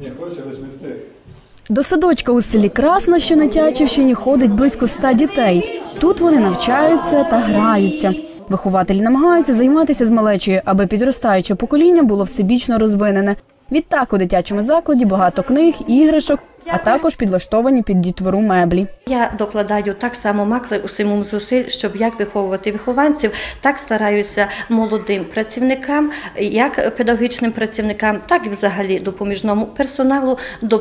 Ні, хоче, не встиг. До садочка у селі Красна, що на Тячівщині, ходить близько ста дітей. Тут вони навчаються та граються. Вихователі намагаються займатися з малечою, аби підростаюче покоління було всебічно розвинене. Відтак у дитячому закладі багато книг, іграшок, а також підлаштовані під дітвору меблі. Я докладаю так само макли усімум зусиль, щоб як виховувати вихованців, так стараюся молодим працівникам, як педагогічним працівникам, так і взагалі допоміжному персоналу. Е,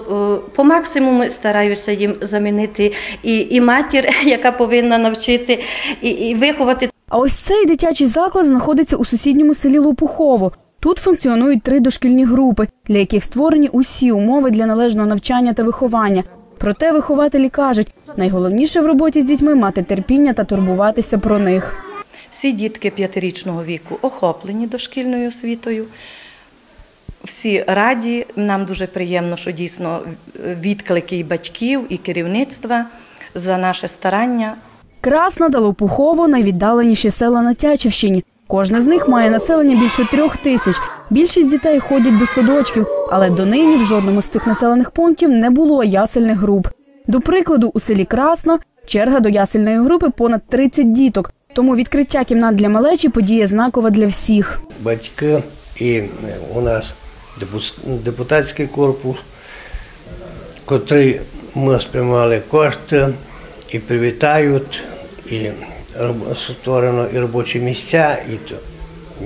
по максимуму стараюся їм замінити і, і матір, яка повинна навчити, і, і виховати А ось цей дитячий заклад знаходиться у сусідньому селі Лопухово. Тут функціонують три дошкільні групи, для яких створені усі умови для належного навчання та виховання. Проте вихователі кажуть, найголовніше в роботі з дітьми мати терпіння та турбуватися про них. Всі дітки п'ятирічного віку охоплені дошкільною освітою. Всі раді. Нам дуже приємно, що дійсно відклики і батьків, і керівництва за наше старання. Красна та Лопухово – найвіддаленіші села на Тячівщині. Кожне з них має населення більше трьох тисяч. Більшість дітей ходять до садочків, але донині в жодному з цих населених пунктів не було ясельних груп. До прикладу, у селі Красна черга до ясельної групи понад 30 діток. Тому відкриття кімнат для малечі подія знакова для всіх. батьки і е, у нас депутатський корпус, котрий ми сприймали кошти і привітають, і створено і робочі місця, і то.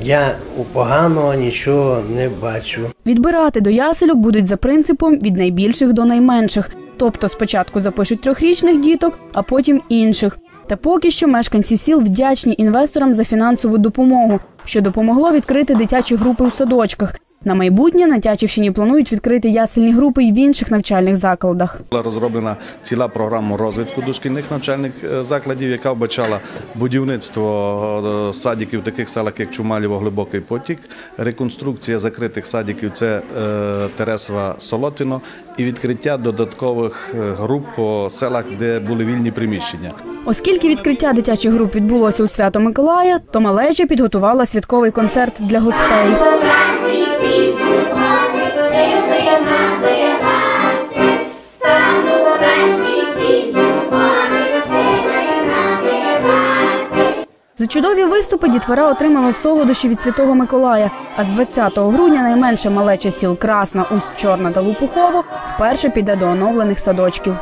Я у поганого нічого не бачу. Відбирати до яселюк будуть за принципом від найбільших до найменших. Тобто спочатку запишуть трьохрічних діток, а потім інших. Та поки що мешканці сіл вдячні інвесторам за фінансову допомогу, що допомогло відкрити дитячі групи у садочках. На майбутнє на Тячівщині планують відкрити ясельні групи й в інших навчальних закладах. Була розроблена ціла програма розвитку дошкільних навчальних е, закладів, яка вбачала будівництво е, садиків в таких селах, як Чумалєво, Глибокий Потік, реконструкція закритих садиків це е, Тересова Солотино і відкриття додаткових груп по селах, де були вільні приміщення. Оскільки відкриття дитячих груп відбулося у свято Миколая, то малежа підготувала святковий концерт для гостей. За чудові виступи дітвора отримала солодощі від Святого Миколая. А з 20 грудня найменше малеча сіл Красна, Усть Чорна та Лупухово вперше піде до оновлених садочків.